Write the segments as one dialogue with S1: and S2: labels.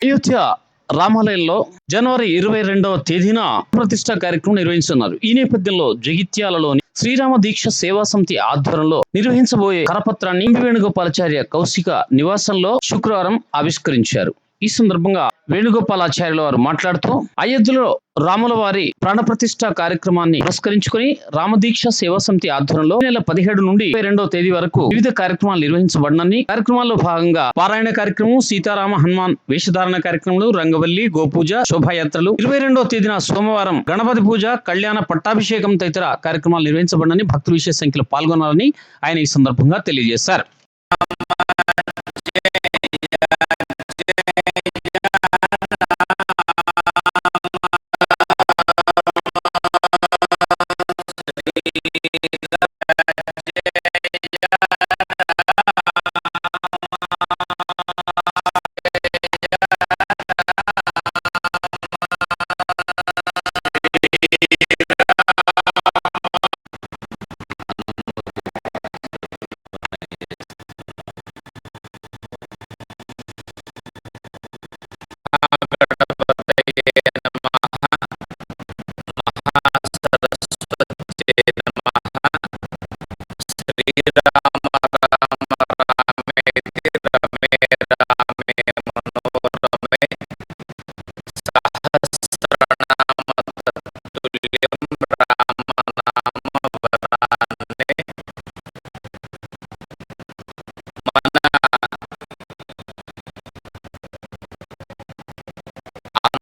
S1: అయోధ్య రామాలయంలో జనవరి ఇరవై రెండవ తేదీన ప్రతిష్ట కార్యక్రమం నిర్వహిస్తున్నారు. ఈ నేపథ్యంలో జగిత్యాలలోని శ్రీరామ దీక్ష సేవా సమితి ఆధ్వర్యంలో నిర్వహించబోయే కరపత్రాన్ని వేణుగోపాలచార్య కౌశిక నివాసంలో శుక్రవారం ఆవిష్కరించారు. ఈ సందర్భంగా వేణుగోపాలాచార్యుల వారు మాట్లాడుతూ అయోధ్యలో రాముల వారి ప్రాణప్రతిష్ఠ కార్యక్రమాన్ని పురస్కరించుకొని రామదీక్ష సేవా సమితి ఆధ్వర్యంలో నెల పదిహేడు నుండి ఇరవై రెండవ తేదీ వరకు వివిధ కార్యక్రమాలు నిర్వహించబడనని కార్యక్రమాల్లో భాగంగా పారాయణ కార్యక్రమం సీతారామ హనుమాన్ వేషధారణ కార్యక్రమాలు రంగవల్లి గోపూజ శోభాయాత్రలు. ఇరవై రెండవ తేదీన సోమవారం గణపతి పూజ కళ్యాణ పట్టాభిషేకం తదితర కార్యక్రమాలు నిర్వహించబడనని భక్తులు విశేష సంఖ్యలో పాల్గొనాలని ఆయన ఈ సందర్భంగా తెలియజేశారు.
S2: శ్రీరామచంద్రమూర్తి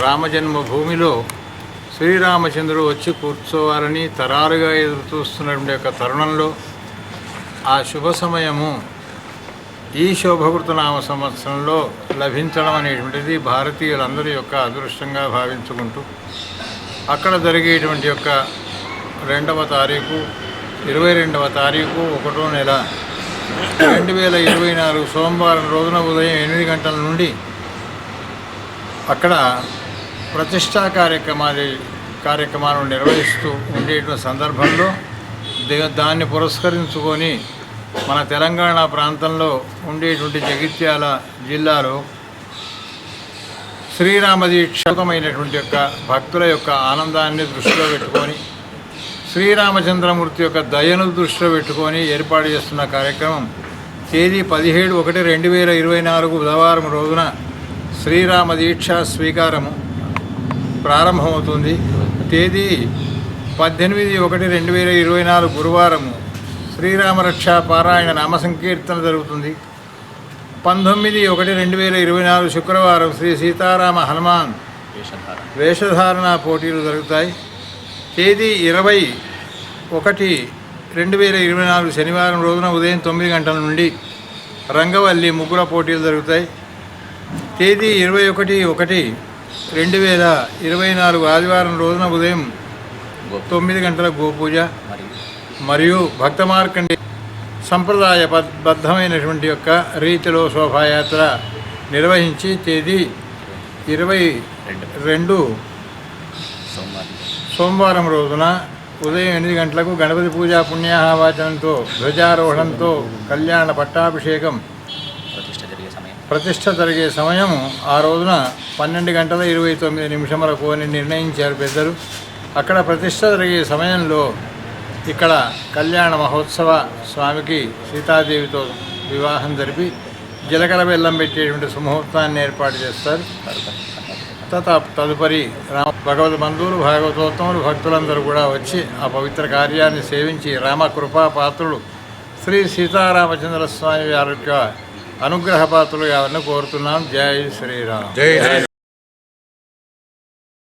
S2: రామజన్మభూమిలో శ్రీరామచంద్రుడు వచ్చి కూర్చోవాలని తరారుగా ఎదురు చూస్తున్నటువంటి యొక్క తరుణంలో ఆ శుభ సమయము ఈ శోభకృతనామ సంవత్సరంలో లభించడం అనేటువంటిది భారతీయులందరి యొక్క అదృష్టంగా భావించుకుంటూ అక్కడ జరిగేటువంటి యొక్క రెండవ తారీఖు ఇరవై రెండవ తారీఖు ఒకటో నెల రెండు వేల ఇరవై నాలుగు సోమవారం రోజున ఉదయం ఎనిమిది గంటల నుండి అక్కడ ప్రతిష్టా కార్యక్రమాలు కార్యక్రమాలను నిర్వహిస్తూ ఉండేటువంటి సందర్భంలో దాన్ని పురస్కరించుకొని మన తెలంగాణ ప్రాంతంలో ఉండేటువంటి జగిత్యాల జిల్లాలో శ్రీరామదీక్షమైనటువంటి యొక్క భక్తుల యొక్క ఆనందాన్ని దృష్టిలో పెట్టుకొని శ్రీరామచంద్రమూర్తి యొక్క దయను దృష్టిలో పెట్టుకొని ఏర్పాటు చేస్తున్న కార్యక్రమం తేదీ పదిహేడు ఒకటి రెండు వేల ఇరవై నాలుగు బుధవారం రోజున శ్రీరామ దీక్ష స్వీకారము ప్రారంభమవుతుంది. తేదీ పద్దెనిమిది ఒకటి రెండు వేల ఇరవై నాలుగు గురువారము శ్రీరామరక్ష పారాయణ నామ సంకీర్తన జరుగుతుంది. పంతొమ్మిది ఒకటి రెండు వేల ఇరవై నాలుగు శుక్రవారం శ్రీ సీతారామ హనుమాన్ వేషధారణ పోటీలు జరుగుతాయి. తేదీ ఇరవై ఒకటి రెండు వేల ఇరవై నాలుగు శనివారం రోజున ఉదయం తొమ్మిది గంటల నుండి రంగవల్లి ముగ్గుల పోటీలు జరుగుతాయి. తేదీ ఇరవై ఒకటి ఒకటి రెండు వేల ఇరవై నాలుగు ఆదివారం రోజున ఉదయం తొమ్మిది గంటల గోపూజ మరియు భక్త మార్కండి సంప్రదాయ బద్ధమైనటువంటి యొక్క రీతిలో శోభాయాత్ర నిర్వహించి తేదీ ఇరవై రెండు సోమవారం రోజున ఉదయం ఎనిమిది గంటలకు గణపతి పూజా పుణ్యాహవాచనంతో ధ్వజారోహణంతో కళ్యాణ పట్టాభిషేకం
S3: ప్రతిష్ట జరిగే సమయం.
S2: ప్రతిష్ట జరిగే సమయం ఆ రోజున పన్నెండు గంటల ఇరవై తొమ్మిది నిమిషములకు అని నిర్ణయించారు పెద్దలు. అక్కడ ప్రతిష్ట జరిగే సమయంలో ఇక్కడ కళ్యాణ మహోత్సవ స్వామికి సీతాదేవితో వివాహం జరిపి జీలకర్ర బెల్లం పెట్టేటువంటి సుముహూర్తాన్ని ఏర్పాటు చేస్తారు. తత తదుపరి రామ భగవద్ బంధువులు భాగవతోత్తములు భక్తులందరూ కూడా వచ్చి ఆ పవిత్ర కార్యాన్ని సేవించి రామ కృపా పాత్రులు శ్రీ సీతారామచంద్ర స్వామి వారి యొక్క అనుగ్రహ పాత్రులు ఎవరిని కోరుతున్నాం. జై శ్రీరామ్.
S4: జై